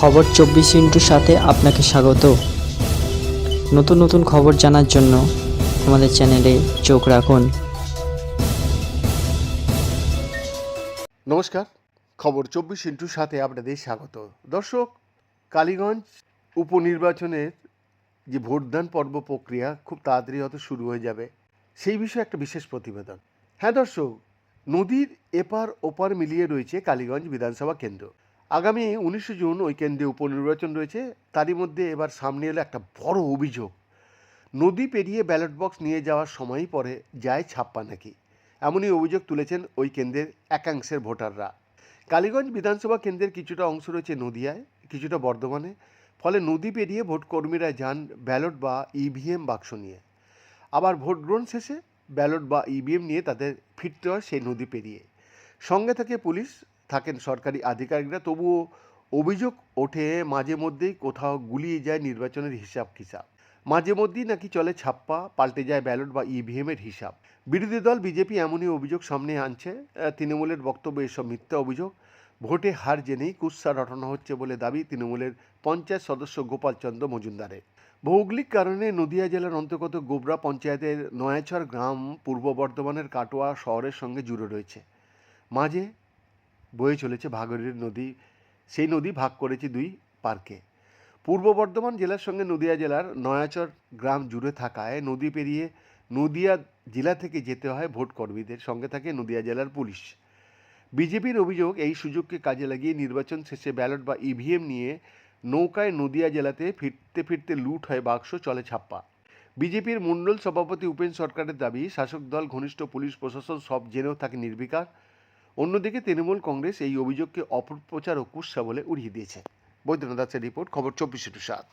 খবর চব্বিশ ইন্টুর সাথে আপনাকে স্বাগত। নতুন নতুন খবর জানার জন্য আমাদের চ্যানেলে চোখ রাখুন। নমস্কার, খবর চব্বিশ ইন্টুর সাথে আপনাদের স্বাগত। দর্শক, কালীগঞ্জ উপনির্বাচনের যে ভোটদান পর্ব প্রক্রিয়া খুব তাড়াতাড়ি হয়তো শুরু হয়ে যাবে, সেই বিষয়ে একটা বিশেষ প্রতিবেদন। হ্যাঁ দর্শক, নদীর এপার ওপার মিলিয়ে রয়েছে কালীগঞ্জ বিধানসভা কেন্দ্র। আগামী উনিশে জুন ওই কেন্দ্রে উপনির্বাচন রয়েছে। তারই মধ্যে এবার সামনে এলো একটা বড় অভিযোগ। নদী পেরিয়ে ব্যালট বক্স নিয়ে যাওয়ার সময়ই পরে যায় ছাপ্পা নাকি। এমনই অভিযোগ তুলেছেন ওই কেন্দ্রের একাংশের ভোটাররা। কালীগঞ্জ বিধানসভা কেন্দ্রের কিছুটা অংশ রয়েছে নদিয়ায়, কিছুটা বর্ধমানে। ফলে নদী পেরিয়ে ভোটকর্মীরা যান ব্যালট বা ইভিএম বাক্স নিয়ে। আবার ভোট গ্রহণ শেষে ব্যালট বা ইভিএম নিয়ে তাদের ফিরতে হয় সেই নদী পেরিয়ে। সঙ্গে থাকে পুলিশ থাকেন সরকারি আধিকারিকরা, তবুও অভিযোগ ওঠে মাঝে মধ্যেই কোথাও গুলিয়ে যায় নির্বাচনের হিসাব কিসাব মাঝে মধ্যেই নাকি চলে ছাপ্পা, পাল্টে যায় ব্যালট বা ইভিএমের হিসাব। বিরোধী দল, বিজেপি এমনই অভিযোগ সামনে আনছে। তৃণমূলের বক্তব্য এসব মিথ্যা অভিযোগ। ভোটে হার জেনেই কুৎসা রটানো হচ্ছে বলে দাবি তৃণমূলের পঞ্চায়েত সদস্য গোপাল চন্দ্র মজুমদারের। ভৌগোলিক কারণে নদিয়া জেলার অন্তর্গত গোবরা পঞ্চায়েতের নয়াছড় গ্রাম পূর্ব বর্ধমানের কাটোয়া শহরের সঙ্গে জুড়ে রয়েছে। মাঝে বয়ে চলেছে ভাগরের নদী, সেই নদী ভাগ করেছে দুই পার্কে। পূর্ব বর্ধমান জেলার সঙ্গে নদিয়া জেলার নয়াচর গ্রাম জুড়ে থাকায় নদী পেরিয়ে নদিয়া জেলা থেকে যেতে হয় ভোট কর্মীদের সঙ্গে থাকে নদিয়া জেলার পুলিশ। বিজেপির অভিযোগ, এই সুযোগকে কাজে লাগিয়ে নির্বাচন শেষে ব্যালট বা ইভিএম নিয়ে নৌকায় নদিয়া জেলাতে ফিরতে ফিরতে লুট হয় বাক্স, চলে ছাপ্পা। বিজেপির মণ্ডল সভাপতি উপেন সরকারের দাবি, শাসক দল, ঘনিষ্ঠ পুলিশ প্রশাসন সব জেনেও থাকে নির্বিকার। অন্যদিকে তৃণমূল কংগ্রেস এই অভিযোগকে অপপ্রচার ও কুৎসা বলে উড়িয়ে দিয়েছে। বৈদ্যনাথ দাসের রিপোর্ট, খবর চব্বিশে টু সাত।